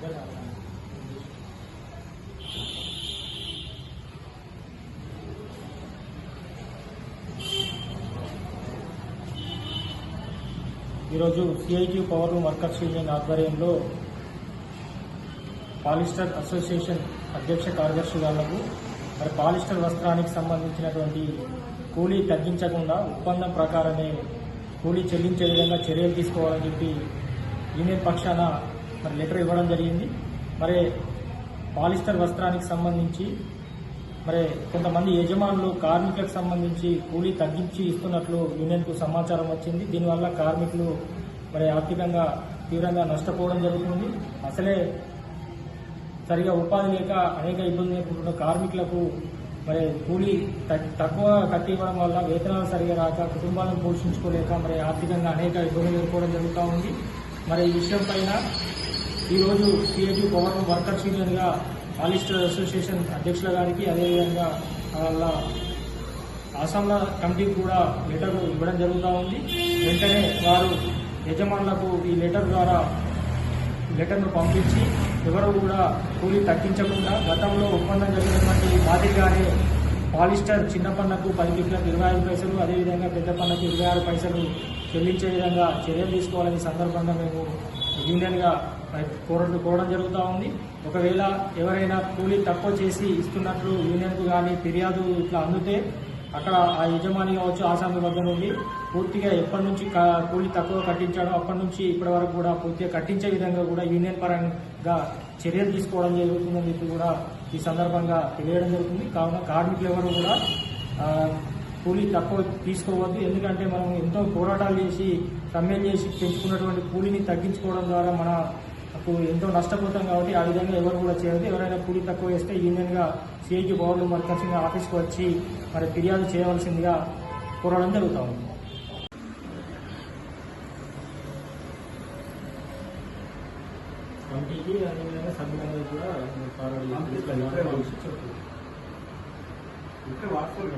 ఈరోజు CIT power loom workers union ఆధ్వర్యంలో polyester association అధ్యక్ష కార్యదర్శి వాళ్ళకు మరి పాలిస్టర్ వస్త్రానికి సంబంధించినటువంటి కూలీ తగ్గించకుండా ఒప్పందం ప్రకారమే కూలీ చెల్లించే విధంగా చర్యలు తీసుకోవాలని చెప్పి యూనియన్ పక్షాన మరి లెటర్ ఇవ్వడం జరిగింది. మరి పాలిస్టర్ వస్త్రానికి సంబంధించి మరి కొంతమంది యజమానులు కార్మికులకు సంబంధించి కూలీ తగ్గించి ఇస్తున్నట్లు యూనియన్కు సమాచారం వచ్చింది. దీనివల్ల కార్మికులు మరి ఆర్థికంగా తీవ్రంగా నష్టపోవడం జరుగుతుంది. అసలే సరిగా ఉపాధి లేక అనేక ఇబ్బందులు ఎదుర్కొంటున్న కార్మికులకు మరి కూలీ తక్కువ కట్టి ఇవ్వడం వల్ల వేతనాలు సరిగా రాక కుటుంబాలను పోషించుకోలేక మరి ఆర్థికంగా అనేక ఇబ్బందులు ఎదుర్కోవడం జరుగుతూ ఉంది. మరి ఈ విషయం పైన ఈరోజు సిఐటి పవర్ వర్కర్స్ యూనియన్గా పాలిస్టర్ అసోసియేషన్ అధ్యక్షుల గారికి అదేవిధంగా వాళ్ళ అసెంబ్లీ కమిటీకి కూడా లెటర్ ఇవ్వడం జరుగుతూ ఉంది. వెంటనే వారు యజమానులకు ఈ లెటర్ ద్వారా లెటర్ను పంపించి ఎవరు కూడా కూలీ తగ్గించకుండా గతంలో ఒప్పందం జరిగినటువంటి మాదిరిగానే పాలిస్టర్ చిన్న పన్నకు పది కిట్లకు ఇరవై ఐదు పైసలు అదేవిధంగా పెద్ద పన్నకు ఇరవై ఆరు పైసలు చెల్లించే విధంగా చర్యలు తీసుకోవాలని సందర్భంగా మేము యూనియన్గా కోరడం కోరడం జరుగుతూ ఉంది. ఒకవేళ ఎవరైనా కూలీ తక్కువ చేసి ఇస్తున్నట్లు యూనియన్కు కానీ ఫిర్యాదు ఇట్లా అందితే అక్కడ ఆ యజమాని కావచ్చు ఆసామి వద్ద నుండి పూర్తిగా ఎప్పటి నుంచి కూలీ తక్కువ కట్టించాడో అప్పటి నుంచి ఇప్పటి వరకు కూడా పూర్తిగా కట్టించే విధంగా కూడా యూనియన్ పరంగా చర్యలు తీసుకోవడం జరుగుతుందని చెప్పి కూడా ఈ సందర్భంగా తెలియడం జరుగుతుంది. కావున కార్మికులు ఎవరు కూడా కూలీ తక్కువ తీసుకోవద్దు. ఎందుకంటే మనం ఎంతో పోరాటాలు చేసి సమ్మెలు చేసి పెంచుకున్నటువంటి కూలీని తగ్గించుకోవడం ద్వారా మన నాకు ఎంతో నష్టపోతాం కాబట్టి ఆ విధంగా ఎవరు కూడా చేయదు ఎవరైనా కూలీ తక్కువ వేస్తే యూనియన్గా సిఐకి పవర్లు వర్కర్స్ ఆఫీస్కి వచ్చి మరి ఫిర్యాదు చేయవలసిందిగా కోరడం జరుగుతూ ఉంది. కమిటీకి అదేవిధంగా సభ్యులందరూ కూడా ఫార్వర్డ్ ఇప్పుడే వాట్సాప్